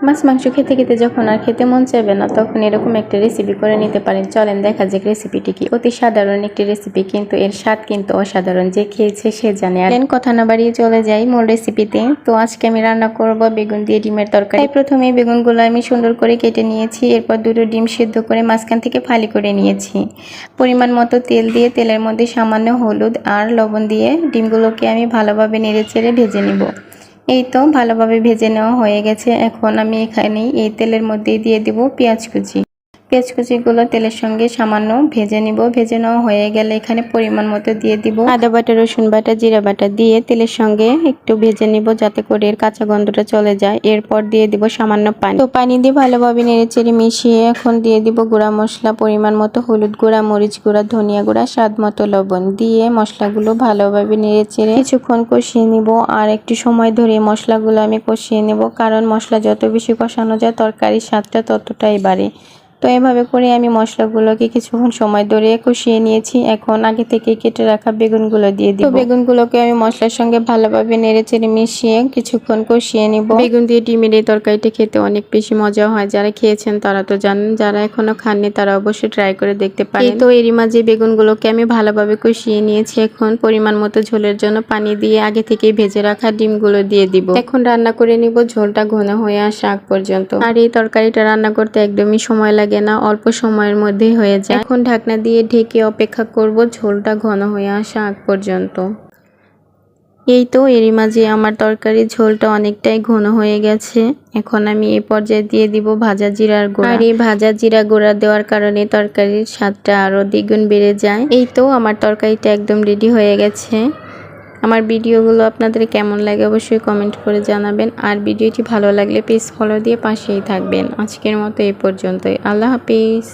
মাছ, মাংস খেতে খেতে যখন আর খেতে মন চাইবে না, তখন এরকম একটা রেসিপি করে নিতে পারেন। চলেন দেখা যাক রেসিপিটি কি। অতি সাধারণ একটি রেসিপি কিন্তু এর স্বাদ কিন্তু অসাধারণ। যে খেয়েছে সে জানে। আর কথা না বাড়িয়ে চলে যাই মূল রেসিপিতে তো আজকে আমি রান্না করব বেগুন দিয়ে ডিমের তরকারি। প্রথমে বেগুনগুলো আমি সুন্দর করে কেটে নিয়েছি। এরপর দুটো ডিম সিদ্ধ করে মাঝখান থেকে ফালি করে নিয়েছি। পরিমাণ মতো তেল দিয়ে, তেলের মধ্যে সামান্য হলুদ আর লবণ দিয়ে ডিমগুলোকে আমি ভালোভাবে নেড়ে চেড়ে ভেজে নিব। এই তো ভালোভাবে ভেজে নেওয়া হয়ে গেছে। এখন আমি এখানে এই তেলের মধ্যে দিয়ে দিব পেঁয়াজ কুচি। পেঁয়াজ কুচিগুলো তেলের সঙ্গে সামান্য ভেজে নিব। ভেজে নেওয়া হয়ে গেলে এখানে পরিমাণ মতো দিয়ে দিব। আদা বাটা, রসুন বাটা, জিরা বাটা দিয়ে তেলের সঙ্গে একটু ভেজে নিব যাতে করে এর কাঁচা গন্ধটা চলে যায়। এরপর দিয়ে দিব সামান্য পানি। তো পানি দিয়ে ভালোভাবে নেড়ে চেড়ে মিশিয়ে এখন দিয়ে দিব গুঁড়া মশলা, পরিমাণ মতো হলুদ গুঁড়া, মরিচ গুঁড়া, ধনিয়া গুঁড়া, স্বাদ মতো লবণ দিয়ে মশলাগুলো ভালোভাবে নেড়ে চেড়ে কিছুক্ষণ কষিয়ে নিব। আর একটু সময় ধরে মশলাগুলো আমি কষিয়ে নেব, কারণ মশলা যত বেশি কষানো যায় তরকারির স্বাদটা ততটাই বাড়ে। তো এভাবে করে আমি মশলাগুলোকে কিছুক্ষণ সময় ধরে কষিয়ে নিয়েছি। এখন আগে থেকে কেটে রাখা বেগুনগুলো দিয়ে তো বেগুনগুলোকে আমি মশলার সঙ্গে ভালোভাবে নেড়ে চেড়ে মিশিয়ে কিছুক্ষণ কষিয়ে নিব। বেগুন দিয়ে ডিমের এই তরকারিটা খেতে অনেক বেশি মজা হয়। যারা খেয়েছেন তারা তো জানেন যারা এখনও খাননি তারা অবশ্যই ট্রাই করে দেখতে পারেন। তো এরই মাঝে বেগুনগুলোকে আমি ভালোভাবে কষিয়ে নিয়েছি। এখন পরিমাণ মতো ঝোলের জন্য পানি দিয়ে আগে থেকেই ভেজে রাখা ডিমগুলো দিয়ে দিব। এখন রান্না করে নিব। ঝোলটা ঘন হয়ে আসা আগ পর্যন্ত। আর এই তরকারিটা রান্না করতে একদমই সময় লাগে না, অল্প সময়ের মধ্যেই হয়ে যায়। এখন ঢাকনা দিয়ে ঢেকে অপেক্ষা করব ঝোলটা ঘন হয়ে আসা আগ পর্যন্ত। এই তো এরই মাঝে আমার তরকারির ঝোলটা অনেকটাই ঘন হয়ে গেছে। এখন আমি এই পর্যায়ে দিয়ে দিব ভাজা জিরার গুঁড়া। আর এই ভাজা জিরা গুঁড়া দেওয়ার কারণে তরকারির স্বাদটা আরও দ্বিগুণ বেড়ে যায়। এই তো আমার তরকারিটা একদম রেডি হয়ে গেছে। আমার ভিডিওগুলো আপনাদের কেমন লাগে অবশ্যই কমেন্ট করে জানাবেন। আর ভিডিওটি ভালো লাগলে পেজ ফলো দিয়ে পাশেই থাকবেন। আজকের মতো এই পর্যন্তই। আল্লাহ হাফিজ।